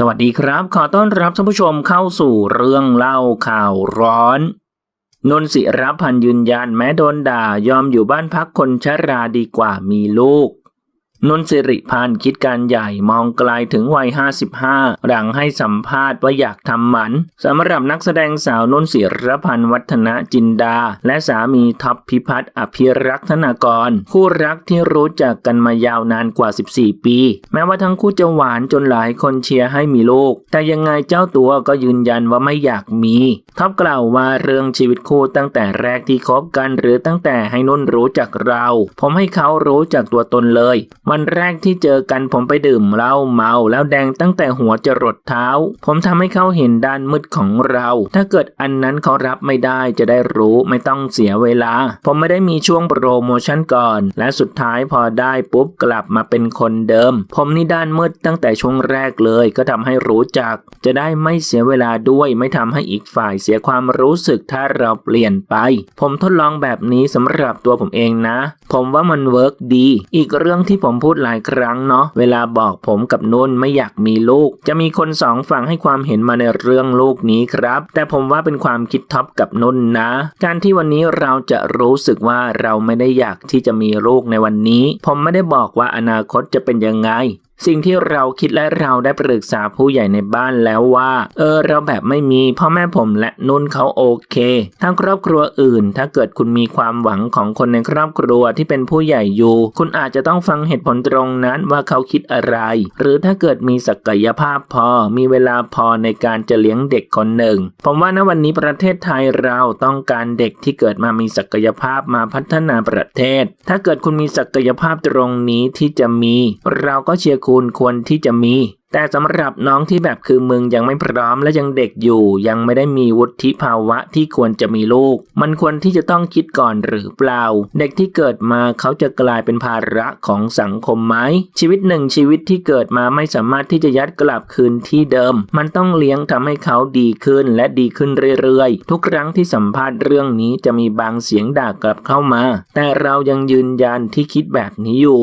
สวัสดีครับ ขอต้อนรับท่านผู้ชมเข้าสู่เรื่องเล่าข่าวร้อน นนสิรพันยืนยันแม้โดนด่ายอมอยู่บ้านพักคนชราดีกว่ามีลูก นนสิริพันธ์คิดการใหญ่มองไกลถึงวัย 55 หลังให้สัมภาษณ์ว่าอยากทำหมันสำหรับนักแสดงสาวนนสิรพันธ์วัฒนจินดา และสามีท็อปพิพัฒน์อภิรักษ์ธนากร คู่รักที่รู้จักกันมายาวนานกว่า 14 ปี แม้ว่าทั้งคู่จะหวานจนหลายคนเชียร์ให้มีลูก แต่ยังไงเจ้าตัวก็ยืนยันว่าไม่อยากมี ท็อปกล่าวว่าเรื่องชีวิตคู่ตั้งแต่แรกที่คบกันหรือตั้งแต่ให้นุนรู้จักเรา ผมให้เขารู้จักตัวตนเลยวันแรกที่เจอกันผมไปดื่มเหล้าเมาแล้วแดงตั้งแต่หัวจรดเท้า ผมทำให้เขาเห็นด้านมืดของเรา ถ้าเกิดอันนั้นเขารับไม่ได้จะได้รู้ไม่ต้องเสียเวลา ผมไม่ได้มีช่วงโปรโมชั่นก่อน และสุดท้ายพอได้ปุ๊บกลับมาเป็นคนเดิม ผมนี่ด้านมืดตั้งแต่ช่วงแรกเลยก็ทำให้รู้จัก จะได้ไม่เสียเวลาด้วยไม่ทำให้อีกฝ่ายเสียความรู้สึกถ้าเราเปลี่ยนไป ผมทดลองแบบนี้สำหรับตัวผมเองนะ ผมว่ามันเวิร์กดี อีกเรื่องที่ผมพูดหลายครั้งเนาะเวลาบอกผมกับนุ่นไม่อยากมีลูก จะมีคนสองฝั่งให้ความเห็นมาในเรื่องลูกนี้ครับ แต่ผมว่าเป็นความคิดท็อปกับนุ่นนะ การที่วันนี้เราจะรู้สึกว่าเราไม่ได้อยากที่จะมีลูกในวันนี้ ผมไม่ได้บอกว่าอนาคตจะเป็นยังไง สิ่งที่เราคิดและเราได้ปรึกษาผู้ใหญ่ในบ้านแล้วว่า เออเราแบบไม่มีพ่อแม่ผมและนุ่นเขาโอเคทั้งครอบครัวอื่น ถ้าเกิดคุณมีความหวังของคนในครอบครัวที่เป็นผู้ใหญ่อยู่ คุณอาจจะต้องฟังเหตุผลตรงนั้นว่าเขาคิดอะไร หรือถ้าเกิดมีศักยภาพพอมีเวลาพอในการจะเลี้ยงเด็กคนหนึ่ง ผมว่าณวันนี้ประเทศไทยเราต้องการเด็กที่เกิดมามีศักยภาพมาพัฒนาประเทศ ถ้าเกิดคุณมีศักยภาพตรงนี้ที่จะมี เราก็เชียร์คุณควรที่จะมี แต่สำหรับน้องที่แบบคือมึงยังไม่พร้อมและยังเด็กอยู่ ยังไม่ได้มีวุฒิภาวะที่ควรจะมีลูก มันควรที่จะต้องคิดก่อนหรือเปล่า เด็กที่เกิดมาเขาจะกลายเป็นภาระของสังคมไหมชีวิตหนึ่งชีวิตที่เกิดมาไม่สามารถที่จะยัดกลับคืนที่เดิม มันต้องเลี้ยงทำให้เขาดีขึ้นและดีขึ้นเรื่อยๆ ทุกครั้งที่สัมภาษณ์เรื่องนี้จะมีบางเสียงด่ากลับเข้ามา แต่เรายังยืนยันที่คิดแบบนี้อยู่